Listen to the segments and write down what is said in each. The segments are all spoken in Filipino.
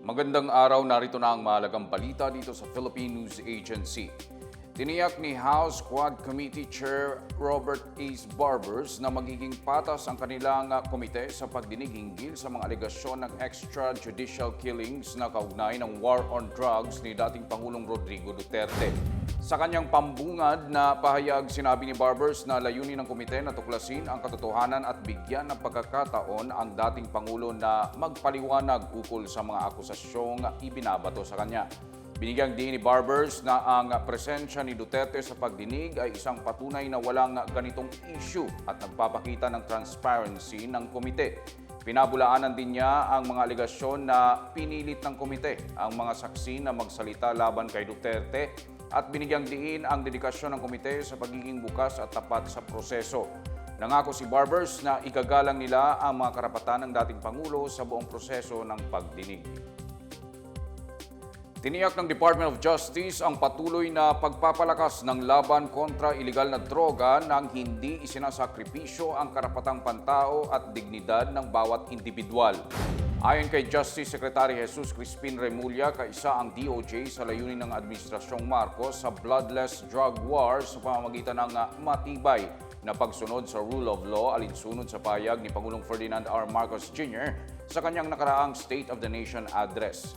Magandang araw, narito na ang mahalagang balita dito sa Philippine News Agency. Tiniyak ni House Quad Committee Chair Robert Ace Barbers na magiging patas ang kanilang ah, komite sa pagdinig hinggil sa mga alegasyon ng extrajudicial killings na kaugnay ng war on drugs ni dating Pangulong Rodrigo Duterte. Sa kanyang pambungad na pahayag, sinabi ni Barbers na layunin ng komite na tuklasin ang katotohanan at bigyan ng pagkakataon ang dating Pangulo na magpaliwanag ukol sa mga akusasyong ibinabato sa kanya. Binigyang din ni Barbers na ang presensya ni Duterte sa pagdinig ay isang patunay na walang ganitong issue at nagpapakita ng transparency ng komite. Pinabulaanan din niya ang mga alegasyon na pinilit ng komite ang mga saksi na magsalita laban kay Duterte at binigyang diin ang dedikasyon ng komite sa pagiging bukas at tapat sa proseso. Nangako si Barbers na igagalang nila ang mga karapatan ng dating Pangulo sa buong proseso ng pagdinig. Tiniyak ng Department of Justice ang patuloy na pagpapalakas ng laban kontra ilegal na droga nang hindi isinasakripisyo ang karapatang pantao at dignidad ng bawat individual. Ayon kay Justice Secretary Jesus Crispin Remulla, kaisa ang DOJ sa layunin ng Administrasyong Marcos sa bloodless drug war sa pamamagitan ng ah, matibay na pagsunod sa rule of law alinsunod sa payag ni Pangulong Ferdinand R. Marcos Jr. sa kanyang nakaraang State of the Nation address.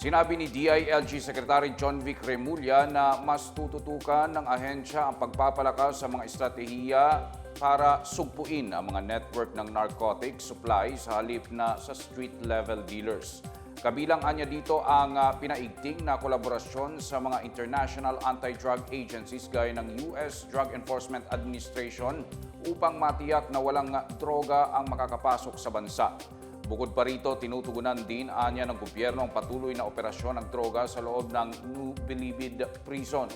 Sinabi ni DILG Secretary John Vic Remulla na mas tututukan ng ahensya ang pagpapalakas sa mga estratehiya para sugpuin ang mga network ng narcotic supply sa halip na sa street-level dealers. Kabilang anya dito ang ah, pinaigting na kolaborasyon sa mga international anti-drug agencies gaya ng US Drug Enforcement Administration upang matiyak na walang ah, droga ang makakapasok sa bansa. Bukod pa rito, tinutugunan din anya ng gobyerno ang patuloy na operasyon ng droga sa loob ng New Bilibid Prison.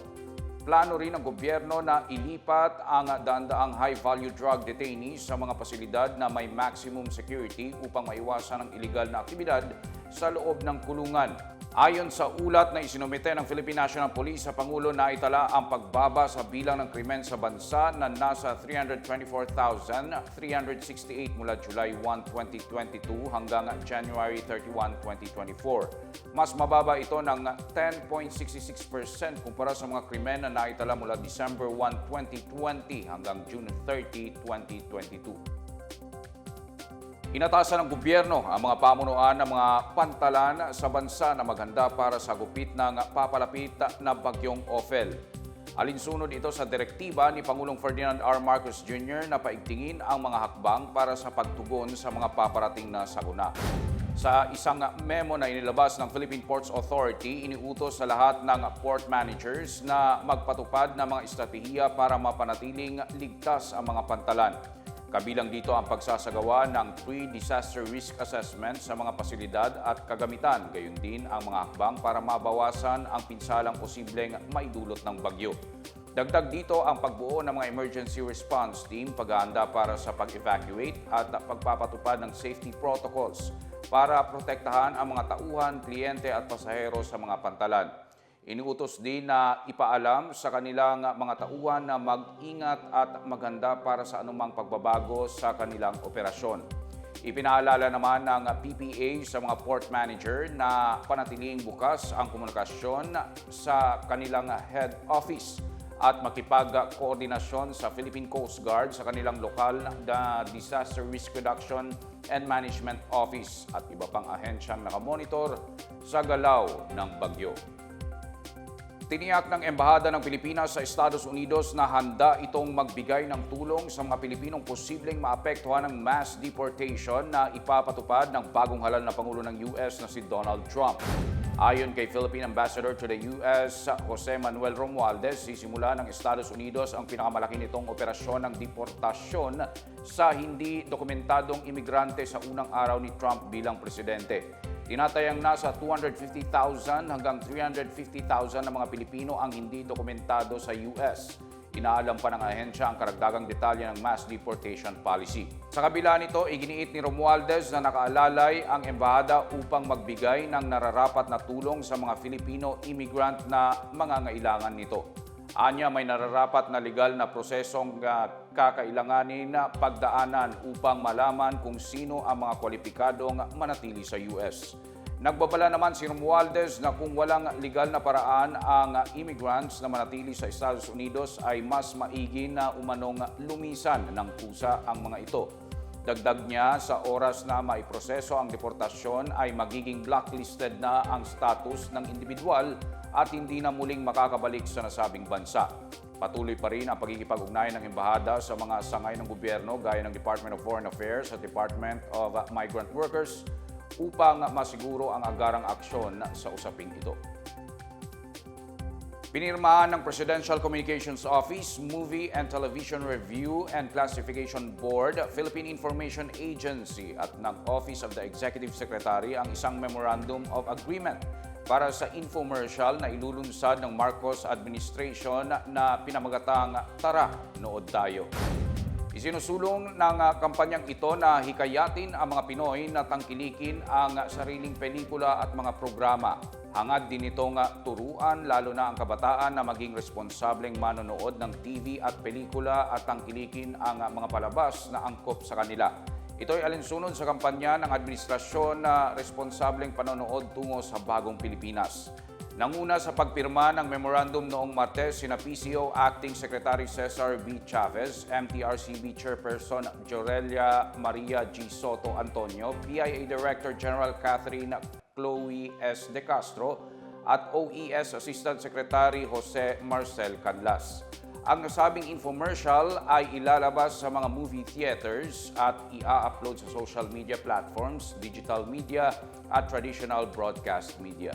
Plano rin ng gobyerno na ilipat ang daandaang high-value drug detainees sa mga pasilidad na may maximum security upang maiwasan ang iligal na aktibidad sa loob ng kulungan. Ayon sa ulat na isinumite ng Philippine National Police sa Pangulo na itala ang pagbaba sa bilang ng krimen sa bansa na nasa 324,368 mula July 1, 2022 hanggang January 31, 2024. Mas mababa ito ng 10.66% kumpara sa mga krimen na naitala mula December 1, 2020 hanggang June 30, 2022. Inatasan ng gobyerno ang mga pamunuan ng mga pantalan sa bansa na maghanda para sa gupit ng papalapit na bagyong Ophel. Alinsunod ito sa direktiba ni Pangulong Ferdinand R. Marcos Jr. na paigtingin ang mga hakbang para sa pagtugon sa mga paparating na sakuna. Sa isang memo na inilabas ng Philippine Ports Authority, iniutos sa lahat ng port managers na magpatupad ng mga estratehiya para mapanatiling ligtas ang mga pantalan. Kabilang dito ang pagsasagawa ng pre-disaster risk assessment sa mga pasilidad at kagamitan, gayon din ang mga hakbang para mabawasan ang pinsalang posibleng maidulot ng bagyo. Dagdag dito ang pagbuo ng mga emergency response team, paghahanda para sa pag-evacuate at pagpapatupad ng safety protocols para protektahan ang mga tauhan, kliyente at pasahero sa mga pantalan. Iniutos din na ipaalam sa kanilang mga tauhan na mag-ingat at maghanda para sa anumang pagbabago sa kanilang operasyon. Ipinaalala naman ng PPA sa mga port manager na panatiling bukas ang komunikasyon sa kanilang head office at makipag-koordinasyon sa Philippine Coast Guard sa kanilang lokal na Disaster Risk Reduction and Management Office at iba pang ahensyang nakamonitor sa galaw ng bagyo. Tiniyak ng Embahada ng Pilipinas sa Estados Unidos na handa itong magbigay ng tulong sa mga Pilipinong posibleng maapektuhan ng mass deportation na ipapatupad ng bagong halal na Pangulo ng US na si Donald Trump. Ayon kay Philippine Ambassador to the US, Jose Manuel Romualdez, sisimula ng Estados Unidos ang pinakamalaki nitong operasyon ng deportasyon sa hindi dokumentadong imigrante sa unang araw ni Trump bilang presidente. Tinatayang nasa 250,000 hanggang 350,000 na mga Pilipino ang hindi dokumentado sa US. Inaalam pa ng ahensya ang karagdagang detalye ng mass deportation policy. Sa kabila nito, iginiit ni Romualdez na nakaalalay ang embahada upang magbigay ng nararapat na tulong sa mga Filipino immigrant na mangangailangan nito. Anya may nararapat na legal na prosesong kakailanganin na pagdaanan upang malaman kung sino ang mga kwalipikadong manatili sa US. Nagbabala naman si Romualdez na kung walang legal na paraan ang immigrants na manatili sa Estados Unidos ay mas maigi na umanong lumisan ng kusa ang mga ito. Dagdag niya sa oras na maiproseso ang deportasyon ay magiging blacklisted na ang status ng individual at hindi na muling makakabalik sa nasabing bansa. Patuloy pa rin ang pagkikipag-ugnayan ng embahada sa mga sangay ng gobyerno gaya ng Department of Foreign Affairs at Department of Migrant Workers upang masiguro ang agarang aksyon sa usaping ito. Pinirmahan ng Presidential Communications Office, Movie and Television Review and Classification Board, Philippine Information Agency at ng Office of the Executive Secretary ang isang Memorandum of Agreement para sa infomercial na ilulunsad ng Marcos Administration na pinamagatang Tara, Nood Tayo. Isinusulong ng ah, kampanyang ito na hikayatin ang mga Pinoy na tangkilikin ang sariling pelikula at mga programa. Hangad din itong ah, turuan lalo na ang kabataan na maging responsableng manonood ng TV at pelikula at tangkilikin ang ah, mga palabas na angkop sa kanila. Ito ay alinsunod sa kampanya ng administrasyon na responsableng panonood tungo sa bagong Pilipinas. Nanguna sa pagpirma ng memorandum noong Martes sina PCO Acting Secretary Cesar B. Chavez, MTRCB Chairperson Jorelia Maria G. Soto Antonio, PIA Director General Catherine Chloe S. De Castro at OES Assistant Secretary Jose Marcel Canlas. Ang nasabing infomercial ay ilalabas sa mga movie theaters at ia-upload sa social media platforms, digital media at traditional broadcast media.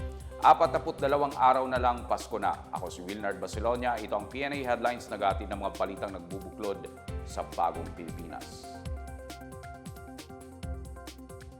42 araw na lang Pasko na. Ako si Wilnard Basilonia. Ito ang PNA Headlines na gatid ng mga balitang nagbubuklod sa bagong Pilipinas.